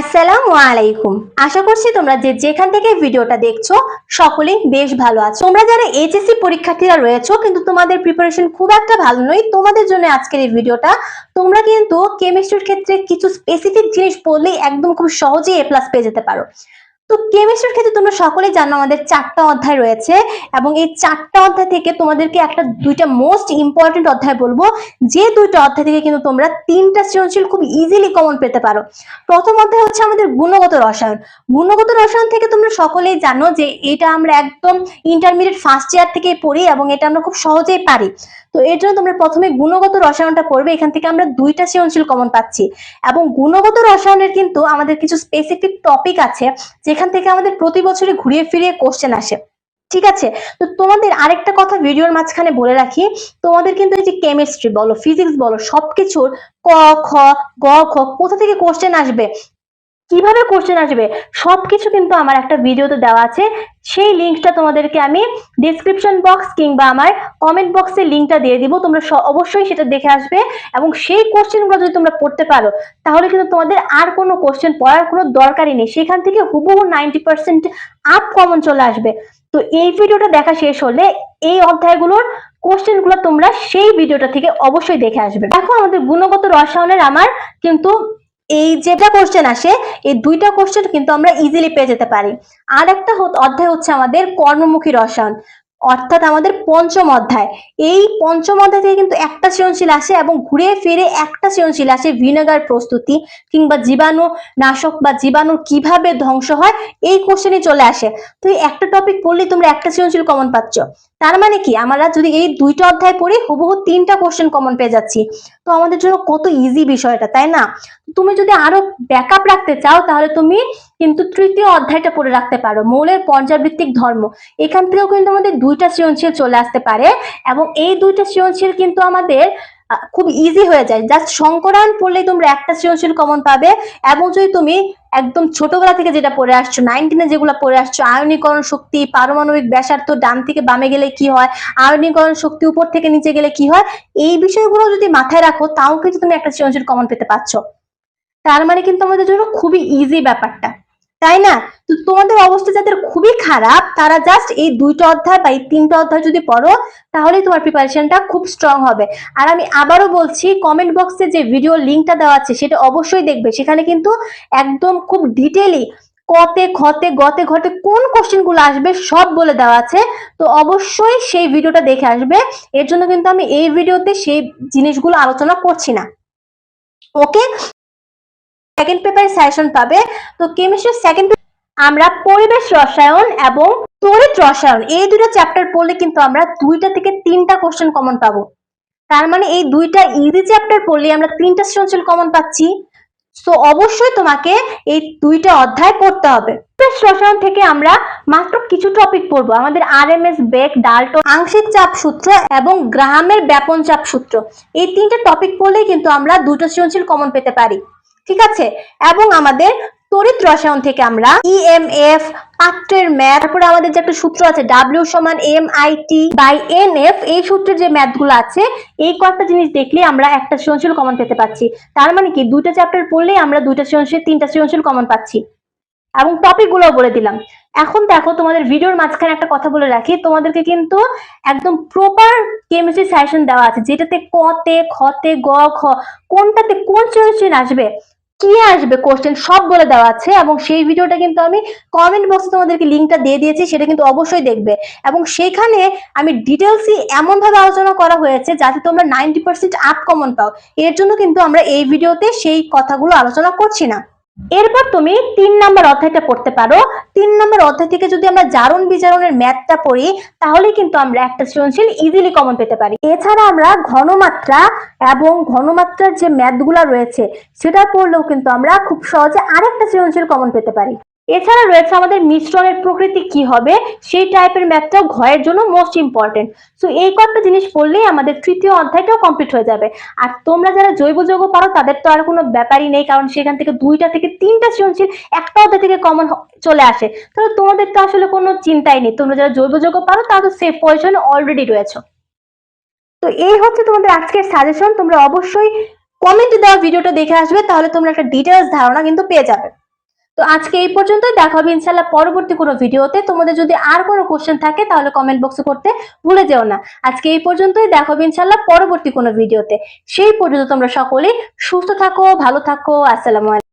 আসসালামু আলাইকুম। আশা করছি তোমরা যে যেখান থেকে ভিডিওটা দেখছ, সকলেই বেশ ভালো আছো। তোমরা যারা এইচএসসি পরীক্ষার্থীরা রয়েছো, কিন্তু তোমাদের প্রিপারেশন খুব একটা ভালো নয়, তোমাদের জন্য আজকের এই ভিডিওটা। তোমরা কিন্তু কেমিস্ট্রির ক্ষেত্রে কিছু স্পেসিফিক জিনিস পড়লেই একদম খুব সহজেই এ প্লাস পেয়ে যেতে পারো। তো কেমিস্ট্রির ক্ষেত্রে তোমরা সকলেই জানো আমাদের চারটা অধ্যায় রয়েছে এবং এই চারটা অধ্যায় থেকে তোমাদেরকে একটা দুইটা মোস্ট ইম্পর্টেন্ট অধ্যায় বলব। যে দুইটা অধ্যায় থেকে কিন্তু তোমরা তিনটা সৃজনশীল খুব ইজিলি কমন পেতে পারো। প্রথম অধ্যায় হচ্ছে আমাদের গুণগত রসায়ন। গুণগত রসায়ন থেকে তোমরা সকলেই জানো যে এটা আমরা একদম ইন্টারমিডিয়েট ফার্স্ট ইয়ার থেকে পড়ি এবং এটা আমরা খুব সহজেই পারি। তো এর জন্য তোমরা প্রথমে গুণগত রসায়নটা পড়বে, এখান থেকে আমরা দুইটা সৃজনশীল কমন পাচ্ছি। এবং গুণগত রসায়নের কিন্তু আমাদের কিছু স্পেসিফিক টপিক আছে যেখান থেকে আমাদের প্রতি বছরই ঘুরিয়ে ফিরিয়ে কোশ্চেন আসে। ঠিক আছে? তো তোমাদের আরেকটা কথা ভিডিওর মাঝখানে বলে রাখি, তোমাদের কিন্তু এই যে কেমিস্ট্রি বলো ফিজিক্স বলো, সবকিছুর ক, খ, গ, খ কোথা থেকে কোশ্চেন আসবে? কীভাবে কোশ্চেন আসবে? সবকিছু কিন্তু আমার একটা ভিডিওতে দেওয়া আছে। সেই লিঙ্কটা তোমাদেরকে আমি ডিসক্রিপশন বক্স কিংবা আমার কমেন্ট বক্সে লিঙ্কটা দিয়ে দিব। তোমরা অবশ্যই সেটা দেখে আসবে এবং সেই কোশ্চেনগুলো যদি তোমরা পড়তে পারো, তাহলে কিন্তু তোমাদের আর কোনো কোশ্চেন পড়ার কোনো দরকারই নেই। সেখান থেকে হুবহু নাইনটি পার্সেন্ট আপ কমন চলে আসবে। তো এই ভিডিওটা দেখা শেষ হলে এই অধ্যায়গুলোর কোশ্চেনগুলো তোমরা সেই ভিডিওটা থেকে অবশ্যই দেখে আসবে। দেখো, আমাদের গুণগত রসায়নের আমার কিন্তু এই যেটা কোশ্চেন আসে, এই দুইটা কোশ্চেন কিন্তু আমরা ইজিলি পেয়ে যেতে পারি। আর একটা অধ্যায় হচ্ছে আমাদের কর্মমুখী রসায়ন, অর্থাৎ আমাদের পঞ্চম অধ্যায়। এই পঞ্চম অধ্যায় থেকে কিন্তু একটা সৃজনশীল আসে এবং ঘুরে ফিরে একটা সৃজনশীল আসে ভিনেগার প্রস্তুতি কিংবা জীবাণু নাশক বা জীবাণু কীভাবে ধ্বংস হয়, এই কোশ্চেনই চলে আসে। তো একটা টপিক পড়লেই তোমরা একটা সৃজনশীল কমন পাচ্ছ। তার মানে কি? আমরা যদি এই দুইটা অধ্যায় পড়ি, হুবহু তিনটা কোশ্চেন কমন পেয়ে যাচ্ছি। তো আমাদের জন্য কত ইজি বিষয়টা, তাই না? তুমি যদি আরও ব্যাকআপ রাখতে চাও, তাহলে তুমি কিন্তু তৃতীয় অধ্যায়টা পড়ে রাখতে পারো। মৌলের পর্যাবৃত্তিক ধর্ম। এখান থেকেও কিন্তু আমাদের দুইটা সৃজনশীল চলে আসতে পারে এবং এই দুইটা সৃজনশীল কিন্তু আমাদের খুব ইজি হয়ে যায়। জাস্ট সংকরায়ন পড়লেই তোমরা একটা সৃজনশীল কমন পাবে এবং যদি তুমি একদম ছোটবেলা থেকে যেটা পড়ে আসছো নাইনটিনে যেগুলো পড়ে আসছো, আয়নীকরণ শক্তি, পারমাণবিক ব্যাসার্থ ডান থেকে বামে গেলে কি হয়, আয়নীকরণ শক্তি উপর থেকে নিচে গেলে কি হয়, এই বিষয়গুলো যদি মাথায় রাখো, তাও কিন্তু তুমি একটা সৃজনশীল কমন পেতে পারছ। তার মানে কিন্তু আমাদের জন্য খুবই ইজি ব্যাপারটা। তাই না? তো তোমাদের অবস্থা যাদের খুবই খারাপ, তারা জাস্ট এই দুইটা অধ্যায় বা এই তিনটা অধ্যায় যদি পড়ো, তাহলেই তোমার প্রিপারেশনটা খুব স্ট্রং হবে। আর আমি আবারও বলছি কমেন্ট বক্সে যে ভিডিও লিঙ্কটা দেওয়া আছে, সেটা অবশ্যই দেখবে। সেখানে কিন্তু একদম খুব ডিটেইলি কতে, খতে, গতে, ঘটে কোন কোশ্চেনগুলো আসবে সব বলে দেওয়া আছে। তো অবশ্যই সেই ভিডিওটা দেখে আসবে। এর জন্য কিন্তু আমি এই ভিডিওতে সেই জিনিসগুলো আলোচনা করছি না। ওকে সেকেন্ড পেপারে সাজেশন পাবে। তো কেমিস্ট্রির সেকেন্ড আমরা পরিবেশ রসায়ন এবং তড়িৎ রসায়ন এই দুটো চ্যাপ্টার পড়লে কিন্তু আমরা দুইটা থেকে তিনটা কোশ্চেন কমন পাবো। তার মানে এই দুইটা ইজি চ্যাপ্টার পড়লে আমরা তিনটা সৃজনশীল কমন পাচ্ছি। তো অবশ্যই তোমাকে এই দুইটা অধ্যায় পড়তে হবে। রসায়ন থেকে আমরা মাত্র কিছু টপিক পড়ব। আমাদের আর এম এস বেক ডাল্টন, আংশিক চাপ সূত্র এবং গ্রাহামের ব্যাপন চাপ সূত্র। এই তিনটা টপিক পড়লেই কিন্তু আমরা দুটো সৃজনশীল কমন পেতে পারি। ঠিক আছে? এবং আমাদের তড়িৎ রসায়ন থেকে আমরা ইএমএফ পাত্রের ম্যাথ, তারপরে আমাদের যে একটা সূত্র আছে ডাব্লিউ সমান M I T by N F এই সূত্রের যে ম্যাথগুলো আছে, এই কয়েকটা জিনিস দেখলে আমরা একটা সৃজনশীল কমন পেতে পাচ্ছি। তার মানে কি? দুইটা চ্যাপ্টার পড়লেই আমরা দুইটা সৃজনশীল, তিনটা সৃজনশীল কমন পাচ্ছি। এবং টপিকগুলো বলে দিলাম। এখন দেখো, তোমাদের ভিডিওর মাঝখানে একটা কথা বলে রাখি। তোমাদেরকে কিন্তু একদম প্রপার কেমিস্ট্রি সাজেশন দেওয়া আছে, যেটাতে কতে খতে গ খ কোনটাতে কোন সৃজনশীল আসবে? কি আসবে কোশ্চেন সব বলে দেওয়া আছে এবং সেই ভিডিওটা কিন্তু আমি কমেন্ট বক্সে তোমাদেরকে লিঙ্কটা দিয়ে দিয়েছি, সেটা কিন্তু অবশ্যই দেখবে। এবং সেখানে আমি ডিটেলসই এমনভাবে আলোচনা করা হয়েছে যাতে তোমরা নাইনটি পার্সেন্ট আপ কমন পাও। এর জন্য কিন্তু আমরা এই ভিডিওতে সেই কথাগুলো আলোচনা করছি না। এরপর তুমি তিন নম্বর অধ্যায়টা পড়তে পারো। তিন নম্বর অধ্যায় থেকে যদি আমরা জারণ বিজারণের ম্যাথটা পড়ি, তাহলে কিন্তু আমরা একটা সৃজনশীল ইজিলি কমন পেতে পারি। এছাড়া আমরা ঘনমাত্রা এবং ঘনমাত্রার যে ম্যাথগুলো রয়েছে, সেটা পড়লেও কিন্তু আমরা খুব সহজে আরেকটা সৃজনশীল কমন পেতে পারি। এছাড়া রয়েছে আমাদের মিশ্রণের প্রকৃতি কি হবে? সেই টাইপের ম্যাথটাও ঘয়ের জন্য মোস্ট ইম্পর্টেন্ট সো এই কয়েকটা জিনিস পড়লেই আমাদের তৃতীয় অধ্যায়টাও কমপ্লিট হয়ে যাবে। আর তোমরা যারা জৈব যৌগ পারো, তাদের তো আর কোনো ব্যাপারই নেই, কারণ সেখান থেকে দুইটা থেকে তিনটা সৃজনশীল একটা অধ্যায় থেকে কমন চলে আসে। তাহলে তোমাদের তো আসলে কোনো চিন্তাই নেই। তোমরা যারা জৈব যৌগ পারো, তারা তো সেফ পজিশনে অলরেডি রয়েছে। তো এই হচ্ছে তোমাদের আজকের সাজেশন তোমরা অবশ্যই কমেন্টে দেওয়া ভিডিওটা দেখে আসবে, তাহলে তোমরা একটা ডিটেলস ধারণা কিন্তু পেয়ে যাবে। তো আজকে এই পর্যন্তই। দেখা হবে ইনশাল্লাহ পরবর্তী কোনো ভিডিওতে। তোমাদের যদি আর কোনো কোশ্চেন থাকে, তাহলে কমেন্ট বক্সে করতে ভুলে যেও না। আজকে এই পর্যন্তই। দেখা হবে ইনশাল্লাহ পরবর্তী কোনো ভিডিওতে। সেই পর্যন্ত তোমরা সকলেই সুস্থ থাকো, ভালো থাকো। আসসালামু আলাইকুম।